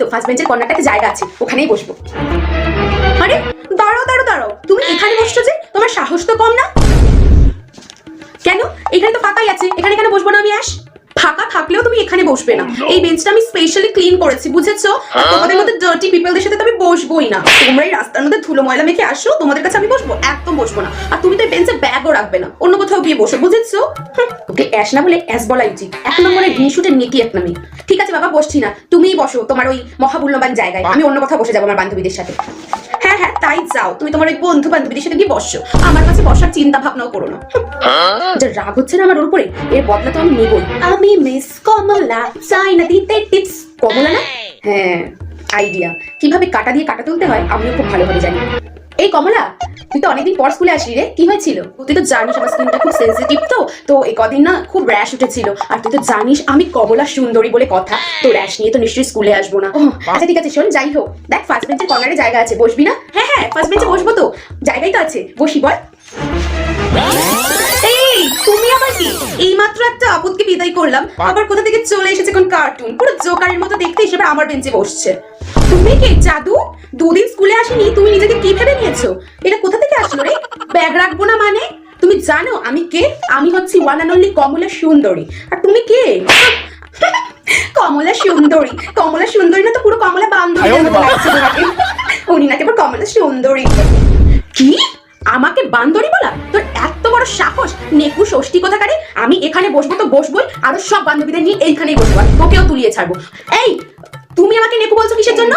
তো ফার্স্ট বেঞ্চের কর্নারটাতে জায়গা আছে, ওখানেই বসবো। আরে, দাঁড়াও দাঁড়াও দাঁড়াও। তুমি এখানে বসছো যে, তোমার সাহস তো কম না? কেন? এখানে তো ফাঁকাই আছে, এখানে কেন বসবো না আমি আস ফাঁকা থাকলেও তুমি এখানে বসবে না। এই বেঞ্চটা আমি স্পেশালি ক্লিন করেছি বুঝেছ? তোমাদের মধ্যে ডার্টি পিপলদের সাথে তো আমি বসবোই না। তোমরা এই রাস্তার মধ্যে ধুলো ময়লা মেখে আসো তোমাদের কাছে আমি বসবো একদম বসবো না। আর তুমি তো এই বেঞ্চে ব্যাগও রাখবে না অন্য কোথাও গিয়ে বসো বুঝেছ? ওকে অ্যাশ না বলে অ্যাশ বলা উচিত। এক নম্বরের ঘিশুটের নেকি এক নামে। ঠিক আছে বাবা বসছি না। তুমিই বসো তোমার ওই মহামূল্যবান জায়গায়। আমি অন্য কোথাও বসে যাব আমার বান্ধবীদের সাথে। হ্যাঁ হ্যাঁ তাই যাও। তুমি তোমার ওই বন্ধু বান্ধবীদের সাথে গিয়ে বসো। আমার কাছে বসার চিন্তা ভাবনাও করো না। যা রাগ হচ্ছে না আমার ওর উপরে এর বদলা তো আমি নেবই। আমি মিস কমলা চাই না দিতে টিপস কমলা না? হ্যাঁ। আইডিয়া কীভাবে কাটা দিয়ে কাটা তুলতে হয় আমিও খুব ভালোভাবে জানি। এই কমলা তুই তো অনেকদিন পর স্কুলে আসলি রে কি হয়েছিল? তুই তো জানিস আমার স্কিনটা খুব সেন্সিটিভ তো তো এই কদিন না খুব র্যাশ উঠেছিল। আর তুই তো জানিস আমি কমলা সুন্দরী বলে কথা তো র্যাশ নিয়ে তো নিশ্চয়ই স্কুলে আসব না। আচ্ছা ঠিক আছে শোন যাই হোক। দেখ ফার্স্ট বেঞ্চের কর্নারে জায়গা আছে বসবি না? হ্যাঁ হ্যাঁ ফার্স্ট বেঞ্চে বসবো তো। জায়গাই তো আছে বসি বল। এই তুমি আবার কি এইমাত্র একটা আপদকে বিদায় করলাম আবার কোথা থেকে চলে এসেছে কোন কার্টুন পুরো জোকারের মতো দেখতে এসে আমার বেঞ্চে বসছে। তুমি কে? জাদু? দুদিন স্কুলে আসিনি তুমি নিজেকে কি ভেবে নিয়েছো? এটা কোথা থেকে আসলো রে? ব্যাগ রাখব না মানে? তুমি জানো আমি কে? আমি হচ্ছি ওয়ান অ্যান্ড অনলি কমলা সুন্দরী। আর তুমি কে? কমলা সুন্দরী। কমলা সুন্দরী না তো পুরো কমলা বান্ধবী লাগছে উনি নাকি আবার কমলা সুন্দরী। কি? আমাকে বান্দরি বলা? তোর এত বড় সাহস। নেকু ষষ্ঠী কোথাকারে? আমি এখানে বসবো তো বসবোই। আরও সব বান্ধবীদের নিয়ে এইখানেই বসবো। তোকেও তুলিয়ে ছাড়বো। এই তুমি আমাকে নেকু বলছো কিসের জন্য?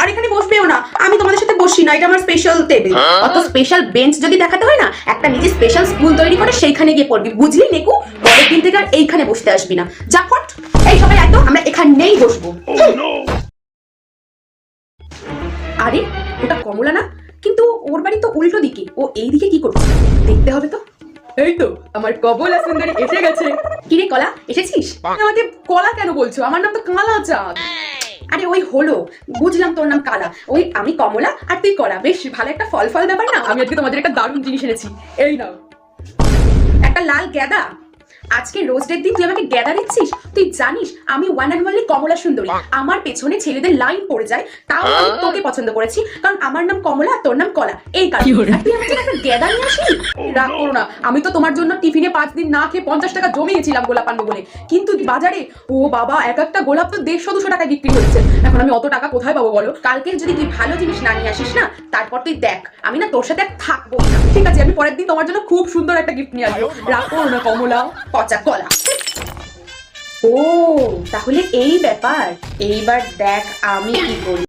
আর এখানে বসবেও না। আমি তোমাদের সাথে বসি না এটা আমার স্পেশাল টেবিল অত স্পেশাল বেঞ্চ যদি দেখাতে হয় না একটা নিজে স্পেশাল স্কুল তৈরি করে সেইখানে গিয়ে পড়বি। বুঝলি নেকু পরের দিন থেকে আর এইখানে বসতে আসবি না। যা ফট এই সবাই একদম আমরা এখানেই বসবো। আরে ওটা কমলা না? কিন্তু ওর বাড়ি তো উল্টো দিকে। ও এই দিকে কি করছে? দেখতে হবে তো। এই তো আমার কবলা সুন্দরী এসে গেছে। কিরে কলা এসেছিস? আমাকে কলা কেন বলছো? আমার নাম তো কালা চাঁদ। আরে ওই হলো বুঝলাম তোর নাম কালা। ওই আমি কমলা আর তুই কলা। বেশ ভালো একটা ফল ফল ব্যাপার না? আমি আজকে তোমাদের একটা দারুণ জিনিস এনেছি। এই নাও। একটা লাল গ্যাদা? আজকে রোজডের দিন তুই আমাকে গ্যাদা দিচ্ছিস? তুই জানিস আমি ওয়ান অ্যান্ড অনলি কমলা সুন্দরী। আমার পেছনে ছেলেদের লাইন পড়ে যায় তাও আমি তোকে পছন্দ করেছি কারণ আমার নাম কমলা আর তোর নাম কলা। এই কারণে। আর তুই আমার জন্য একটা গ্যাদা নিয়ে আসিস রাগ করো না। আমি তো তোমার জন্য টিফিনে পাঁচ দিন না খেয়ে পঞ্চাশ টাকা জমিয়েছিলাম গোলাপ আনব বলে। কিন্তু বাজারে ও বাবা এক একটা গোলাপ তো দেড়শো দুশো টাকায় বিক্রি হচ্ছে এখন আমি অত টাকা কোথায় পাবো বলো? কালকে যদি তুই ভালো জিনিস না নিয়ে আসিস না তারপর তুই দেখ। আমি না তোর সাথে থাকব না। ঠিক আছে আমি পরের দিন তোমার জন্য খুব সুন্দর একটা গিফট নিয়ে আসব। রাগ করো না কমলা। পচা কলা। ও, তাহলে এই ব্যাপার। এইবার দেখ আমি কি করি।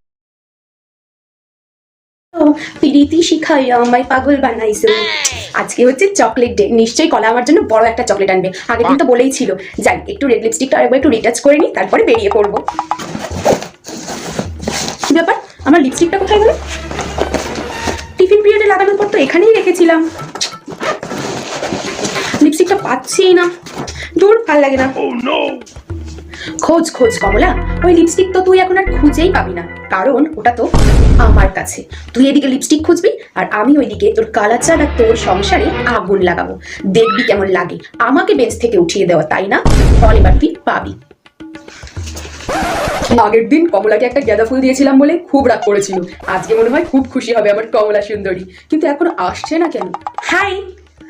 প্রীতি শিখাই আমায় পাগল বানাইছে। আজকে হচ্ছে চকলেট ডে নিশ্চয়ই কলা আমার জন্য বড় একটা চকলেট আনবে। দিন তো বলেই ছিল। যাই, একটু রেড লিপস্টিকটা আরেকবার একটু রিটাচ করে নিই তারপরে বেরিয়ে পড়ব। কি ব্যাপার? আমার লিপস্টিকটা কোথায় গেল? টিফিন পিরিয়ডে লাগানোর পর তো এখানেই রেখেছিলাম। লিপস্টিকটা পাচ্ছি না। দূর ভালো লাগে না। খোঁজ খোঁজ কমলা। ওই লিপস্টিক তো তুই এখন আর খুঁজেই পাবি না। কারণ ওটা তো আমার কাছে। তুই এদিকে লিপস্টিক খুঁজবি আর আমি ওইদিকে তোর কালাচার আর তোর সংসারে আগুন লাগাবো। দেখবি কেমন লাগে। আমাকে বেঞ্চ থেকে উঠিয়ে দেওয়া তাই না? ফল এবার তুই পাবি। আগের দিন কমলাকে একটা গাঁদা ফুল দিয়েছিলাম বলে খুব রাগ করেছিল। আজকে মনে হয় খুব খুশি হবে আমার কমলা সুন্দরী। কিন্তু এখন আসছে না কেন? হাই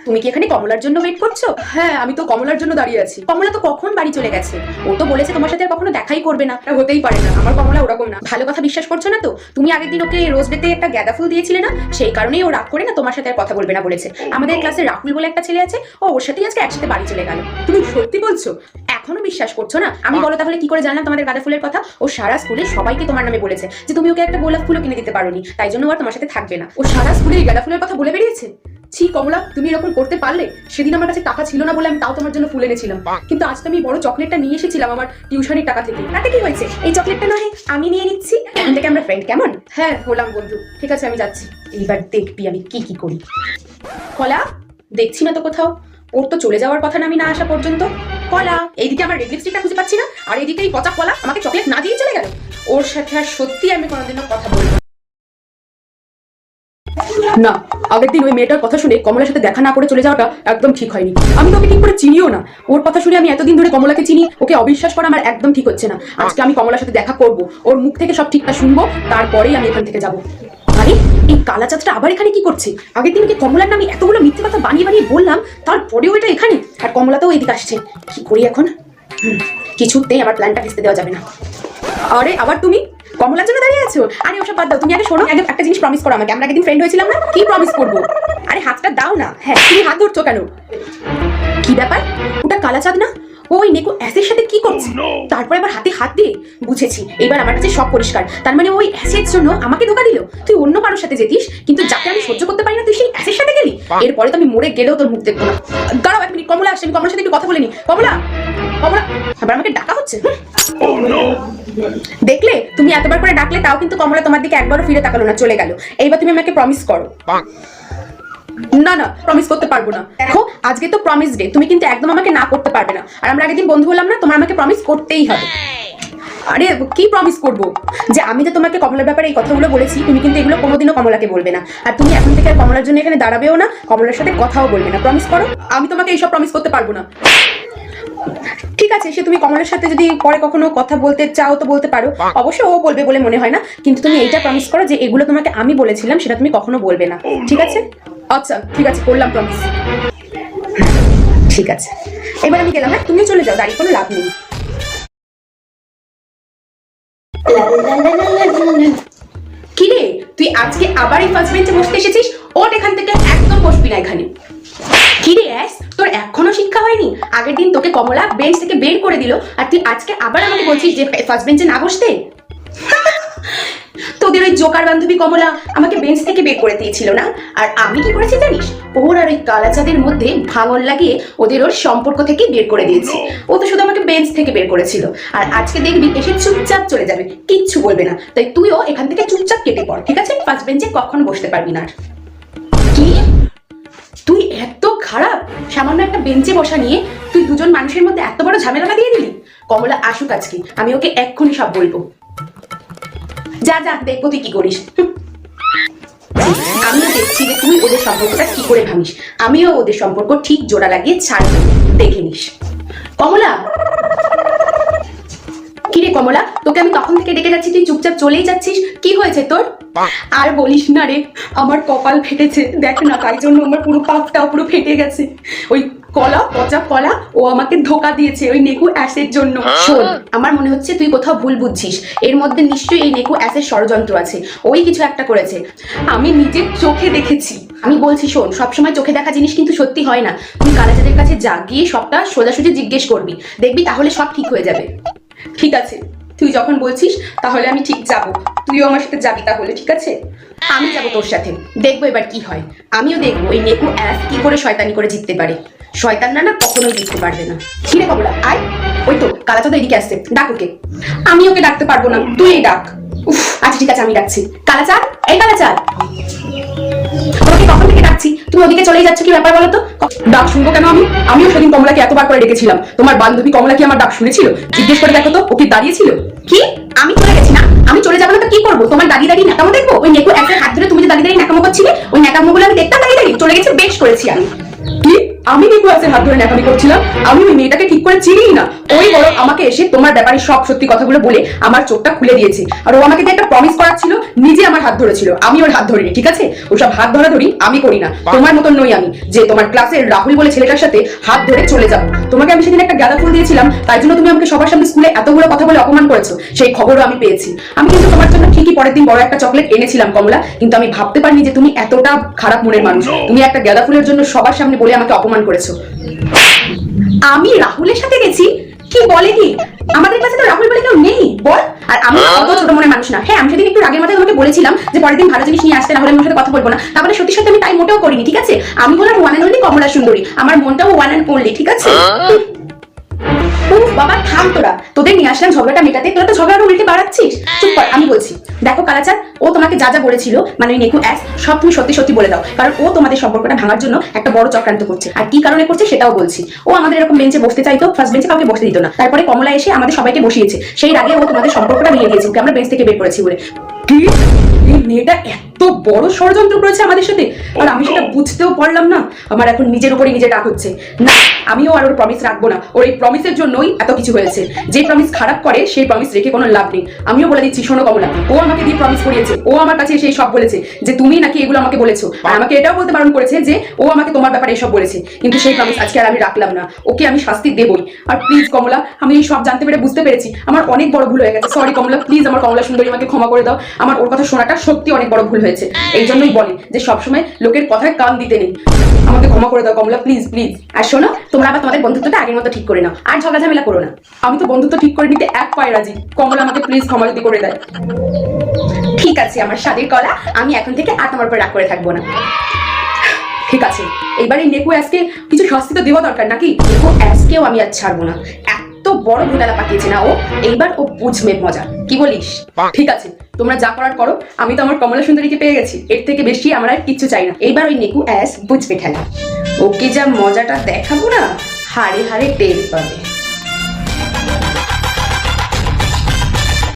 তুমি কি এখানে কমলার জন্য ওয়েট করছ? হ্যাঁ আমি তো কমলার জন্য দাঁড়িয়ে আছি। কমলা তো কখন বাড়ি চলে গেছে? ও তো বলেছে তোমার সাথে আর কখনো দেখাই করবে না। হতেই পারে না। আমার কমলা ওরকম না। ভালো কথা বিশ্বাস করছ না তো? তুমি আগের দিন ওকে রোজ ডেতে একটা গাঁদা ফুল দিয়েছিলে না? সেই কারণেই ও রাগ করে না তোমার সাথে আর কথা বলবে না বলেছে। আমাদের ক্লাসে রাহুল বলে একটা ছেলে আছে, ও ওর সাথেই আজকে একসাথে বাড়ি চলে গেল। তুমি সত্যি বলছো? এখনও বিশ্বাস করছ না? আমি বলো তাহলে কি করে জানলাম তোমাদের গাঁদা ফুলের কথা? ও সারা স্কুলে সবাইকে তোমার নামে বলেছে যে তুমি ওকে একটা গোলাপ ফুলও কিনে দিতে পারোনি। তাই জন্য আর তোমার সাথে থাকবে না। ও সারা স্কুলে এই গাঁদা ফুলের কথা বলে বেরিয়েছে? ছি কমলা তুমি এরকম করতে পারলে? সেদিন আমার কাছে টাকা ছিল না বলে আমি তাও তোমার জন্য ফুল এনেছিলাম। কিন্তু আজকে আমি বড় চকলেটটা নিয়ে এসেছিলাম আমার টিউশনের টাকা থেকে। তাতে কি হয়েছে? এই চকলেটটা নয় আমি নিয়ে নিচ্ছি। এখন থেকে আমরা ফ্রেন্ড কেমন? হ্যাঁ হলাম বন্ধু। ঠিক আছে আমি যাচ্ছি। এইবার দেখবি আমি কি কি করি। কলা দেখছি না তো কোথাও। ওর তো চলে যাওয়ার কথা না আমি না আসা পর্যন্ত। কলা এইদিকে আমার রেড লিপস্টিকটা খুঁজে পাচ্ছি না। আর এইদিকে এই পচা কলা আমাকে চকলেট না দিয়ে চলে গেল। ওর সাথে আর সত্যি আমি কোনোদিনও কথা বলব না। আগের দিন ওই মেয়েটার কথা শুনে কমলার সাথে দেখা না করে চলে যাওয়াটা একদম ঠিক হয়নি। আমি তো ওকে ঠিক করে চিনিও না। ওর কথা শুনে আমি এতদিন ধরে কমলাকে চিনি, ওকে অবিশ্বাস করা আমার একদম ঠিক হচ্ছে না। আজকে আমি কমলার সাথে দেখা করব, ওর মুখ থেকে সব ঠিকটা শুনব, তারপরেই আমি এখান থেকে যাব। আরে, এই কালা চাঁদটা আবার এখানে কি করছে? আগের দিন ওকে কমলার নামে এতগুলো মিথ্যে কথা বানিয়ে বানিয়ে বললাম, তারপরেও এটা এখানে? আর কমলাতেও এদিকে আসছে। কি করি এখন? কিছুতেই আমার প্ল্যানটা ভেস্তে দেওয়া যাবে না। আরে, আবার তুমি? কমলার জন্য দাঁড়িয়ে আছো? আরে ওসব বাদ দাও। তুমি আগে শোনো আগে একটা জিনিস প্রমিস করো আমাকে। আমরা একদিন ফ্রেন্ড হয়েছিলাম না? কি প্রমিস করব? আরে হাতটা দাও না। হ্যাঁ তুমি হাত ধরছো কেন? কি ব্যাপার? ওটা কালা চাঁদ না? ওই নেকো অ্যাসের সাথে কি করছে? তারপর আবার হাতে হাত দিয়ে? বুঝেছি। এবার আমার কাছে সব পরিষ্কার। তার মানে ওই অ্যাসের জন্য আমাকে ধোকা দিল? তুই অন্য কারোর সাথে যেতিস কিন্তু যাকে আমি সহ্য করতে পারি না তুই সেই অ্যাসের সাথে গেলি? এরপরে তো আমি মরে গেলেও তোর মুখ দেখব না। দাঁড়াও এক মিনিট কমলা আসছে আমি কমলার সাথে একটু কথা বলে নি। কমলা! কমলা আবার আমাকে ডাকা হচ্ছে? দেখলে তুমি এতবার করে ডাকলে তাও কিন্তু কমলা তোমার দিকে একবারও ফিরে তাকালো না চলে গেল। এইবার তুমি আমাকে প্রমিস করো। না না প্রমিস করতে পারব না। দেখো আজকে তো প্রমিস ডে তুমি কিন্তু একদম আমাকে না করতে পারবে না। আর আমরা আগের দিন বন্ধু হলাম না তোমার আমাকে প্রমিস করতেই হবে। আরে কি প্রমিস করব? যে আমি তো তোমাকে কমলার ব্যাপারে এই কথাগুলো বলেছি তুমি কিন্তু এগুলো কোনোদিনও কমলাকে বলবে না। আর তুমি এখন থেকে আর কমলার জন্য এখানে দাঁড়াবেও না কমলার সাথে কথাও বলবে না। প্রমিস করো? আমি তোমাকে এইসব প্রমিস করতে পারব না। ঠিক আছে সে তুমি কমলার সাথে যদি পরে কখনো কথা বলতে চাও তো বলতে পারো। অবশ্য ও বলবে বলে মনে হয় না কিন্তু তুমি এইটা প্রমিস করো যে এগুলো তোমাকে আমি বলেছিলাম সেটা তুমি কখনো বলবে না। ঠিক আছে? আচ্ছা ঠিক আছে করলাম প্রমিস ঠিক আছে। এবার আমি গেলাম হ্যাঁ তুমিও চলে যাও দাঁড়িয়ে কোনো লাভ নেই। কি রে তুই আজকে আবার এই ফার্স্ট বেঞ্চে বসতে এসেছিস? ওট এখান থেকে একদম বসবি না এখানে। কি রে অ্যাস? তোর এখনও শিক্ষা হয়নি? আগের দিন তোকে কমলা বেঞ্চ থেকে বের করে দিল আর তুই আজকে আবার আমাকে বলছিস যে ফার্স্ট বেঞ্চে না বসতে? তোদের ওই জোকার বান্ধবী কমলা আমাকে বেঞ্চ থেকে বের করে দিয়েছিল না? আর আমি কি করেছি জানিস? ওর আর ওই কালাচাঁদের মধ্যে ভাঙন লাগিয়ে ওদের ওর সম্পর্ক থেকে বের করে দিয়েছি। ও তো শুধু আমাকে বেঞ্চ থেকে বের করেছিল। আর আজকে দেখবি এসে চুপচাপ চলে যাবে কিচ্ছু বলবে না। তাই তুইও এখান থেকে চুপচাপ কেটে পড় ঠিক আছে? ফার্স্ট বেঞ্চে কখনো বসতে পারবি না আর। তুই এত খারাপ? সামান্য একটা বেঞ্চে বসা নিয়ে তুই দুজন মানুষের মধ্যে এত বড় ঝামেলাটা দিয়ে দিলি? কমলা, আসুক আজকে। আমি ওকে এক্ষুনি সব বলব। যা যা, দেখব তুই কি করিস। আমিও দেখছি যে তুই ওদের সম্পর্কটা কি করে ভাঙিস। আমিও ওদের সম্পর্ক ঠিক জোড়া লাগিয়ে ছাড়বো। দেখে নিস। কমলা কমলা, তোকে আমি তখন থেকে ডেকে যাচ্ছি, তুই চুপচাপ চলেই যাচ্ছিস। কি হয়েছে তোর? আর বলিস না রে, আমার কপাল ফেটেছে। দেখ না, তাই জন্য আমার পুরো পাপটাও পুরো ফেটে গেছে। ওই কলা, পচা কলা, ও আমাকে ধোকা দিয়েছে ওই নেকু অ্যাসের জন্য। শোন, আমার মনে হচ্ছে তুই কোথাও ভুল বুঝছিস। এর মধ্যে নিশ্চয়ই এই নেকু অ্যাসের ষড়যন্ত্র আছে। ওই কিছু একটা করেছে। আমি নিজের চোখে দেখেছি। আমি বলছি, শোন, সবসময় চোখে দেখা জিনিস কিন্তু সত্যি হয় না। তুই কালাচাঁদের কাছে যা, গিয়ে সবটা সোজাসুজি জিজ্ঞেস করবি। দেখবি তাহলে সব ঠিক হয়ে যাবে। ঠিক আছে, তুই যখন বলছিস, তাহলে আমি ঠিক যাব। তুইও আমার সাথে যাবি তাহলে, ঠিক আছে? আমি যাব তোর সাথে, দেখব এবার কি হয়। আমিও দেখব এই নেকু অ্যাস কি করে শয়তানি করে জিততে পারে। শয়তান না কখনোই জিততে পারবে না। ছিঁড়ে কবলা আয়, ওই তো কালাচাঁদ এদিকে আসছে, ডাক ওকে। আমি ওকে ডাকতে পারব না, তুই ডাক। উফ আচ্ছা ঠিক আছে, আমি ডাকছি। কালাচাঁদ এই কালাচাঁদ কখন থেকে ডাকছি? তুমি ওদিকে চলেই যাচ্ছ, কি ব্যাপার বলো তো? ডাক শুনব কেন আমি? আমিও সেদিন কমলাকে এতবার করে ডেকেছিলাম। তোমার বান্ধবী কমলা কি আমার ডাক শুনেছিল? জিজ্ঞেস করে দেখো তো, ও কি দাঁড়িয়েছিল? কি? আমি চলে গেছি না? আমি চলে যাব না তো কি করব? তোমার দাদি দাদি ন্যাকামো দেখব? ওই নেকো একটা হাত ধরে তুমি যে দাদি দাদি ন্যাকামো করছিলে, ওই ন্যাকামো গুলো আমি দেখতাম দাদি দাদি চলে গেছে, বেশ করেছি আমি। কি? আমি নিকু আছে হাত ধরে নেকামি করছিলাম? আমি ওই মেয়েটাকে ঠিক করে চিনিই না। ওই বড় আমাকে এসে তোমার ব্যাপারে সব সত্যি কথাগুলো বলে আমার চোখটা খুলে দিয়েছে। আর ও আমাকে দিয়ে একটা প্রমিস করাচ্ছিল নিজে আমার হাত ধরেছিল। আমি ওর হাত ধরিনি ঠিক আছে? ওসব হাত ধরা ধরি আমি করি না। তোমার মতন নই আমি যে তোমার ক্লাসের রাহুল বলে ছেলেটার সাথে হাত ধরে চলে যাব। তোমাকে আমি সেদিন একটা গাঁদা ফুল দিয়েছিলাম তাই জন্য তুমি আমাকে সবার সামনে স্কুলে এতগুলো কথা বলে অপমান করেছ সেই খবরও আমি পেয়েছি। আমি কিন্তু তোমার জন্য ঠিকই পরের দিন বড় একটা চকলেট এনেছিলাম কমলা কিন্তু আমি ভাবতে পারিনি যে তুমি এতটা খারাপ মনের মানুষ। তুমি একটা গাঁদা ফুলের জন্য সবার সামনে বলে আমাকে অপমান করেছ। আমি রাহুলের সাথে গেছি কি বলে কি? আমাদের কাছে তো রাহুল বলে কেউ নেই বল। আর আমি অত ছোট মনে মানুষ না। হ্যাঁ আমি সেদিন একটু রাগের মাথায় তোমাকে বলেছিলাম যে পরের দিন ভালো জিনিস নিয়ে আসতে রাহুলের হলে সাথে কথা বলব না। তারপরে সত্যি সত্যি আমি তাই মোটেও করিনি ঠিক আছে? আমি বললাম ওয়ান অ্যান্ড অনলি কমলা সুন্দরী। আমার মনটাও ওয়ান অ্যান্ড অনলি ঠিক আছে? উফ, বাবা, থাম তোরা। তোদের নিয়ে আসলাম ঝগড়াটা মেটাতে। তোরা তো ঝগড়াটা উল্টে বাড়াচ্ছিস চুপ কর, আমি বলছি। দেখো কালাচার ও তোমাকে যা যা বলেছিল মানে ওই নেকু অ্যাস সব তুমি সত্যি সত্যি বলে দাও। কারণ ও তোমাদের সম্পর্কটা ভাঙার জন্য একটা বড় চক্রান্ত করছে। আর কি কারণে করছে সেটাও বলছি। ও আমাদের এরকম বেঞ্চে বসতে চাইতো ফার্স্ট বেঞ্চে কাউকে বসতে দিত না। তারপরে কমলা এসে আমাদের সবাইকে বসিয়েছে। সেই আগে ও তোমাদের সম্পর্কটা ভেঙে দিয়েছে। আমরা বেঞ্চ থেকে বের করেছি বলে। কি? মেয়েটা এত বড় ষড়যন্ত্র করেছে আমাদের সাথে। আর আমি সেটা বুঝতেও পারলাম না। আমার এখন নিজের উপরে নিজে রাগ হচ্ছে। না আমিও আর ওর প্রমিস রাখব না। ওর এই প্রমিসের জন্যই এত কিছু হয়েছে। যে প্রমিস খারাপ করে সেই প্রমিস রেখে কোনো লাভ নেই। আমিও বলে দিচ্ছি শোনো কমলা ও আমাকে দিয়ে প্রমিস করিয়েছে। ও আমার কাছে এসে সব বলেছে যে তুমি নাকি এগুলো আমাকে বলেছ। আর আমাকে এটাও বলতে বারণ করেছে যে ও আমাকে তোমার ব্যাপারে এসব বলেছে। কিন্তু সেই প্রমিস আজকে আর আমি রাখলাম না। ওকে আমি শাস্তি দেবই। আর প্লিজ কমলা আমি এই সব জানতে পেরে বুঝতে পেরেছি। আমার অনেক বড় ভুল হয়ে গেছে। সরি কমলা প্লিজ আমার কমলা সুন্দরী আমাকে ক্ষমা করে দাও। আমার ওর কথা শোনাটা সত্যি অনেক বড় ভুল হয়েছে। এই জন্যই বলে যে সবসময় লোকের কথায় কান দিতে নেই। আমাকে ক্ষমা করে দাও কমলা প্লিজ প্লিজ আর শোনো তোমরা আবার তোমাদের বন্ধুত্বটা আগের মতো ঠিক করে নাও। আর ঝগড়া ঝামেলা করো না। আমি তো বন্ধুত্ব ঠিক করে নিতে এক পায়ে রাজি। কমলা আমাকে প্লিজ ক্ষমা যদি করে দেয়। ঠিক আছে আমার স্বাদের কলা। আমি এখন থেকে আর তোমার উপর রাগ করে থাকব না। ঠিক আছে এইবার এই নেকু আজকে কিছু শাস্তি তো দেওয়া দরকার নাকি? ও অ্যাসকেও আমি আর ছাড়বো না। এত বড় ঘোটালা পাঠিয়েছে না ও। এইবার ও বুঝবে মজা। কি বলিস? ঠিক আছে তোমরা যা করার করো, আমি তো আমার কমলা সুন্দরীকে পেয়ে গেছি। এর থেকে বেশি আমার আর কিচ্ছু চাই না। এইবার ওই নিকু অ্যাস বুঝবে খেলা। ওকে যা মজাটা দেখাবো না, হাড়ে হাড়ে টের পাবে।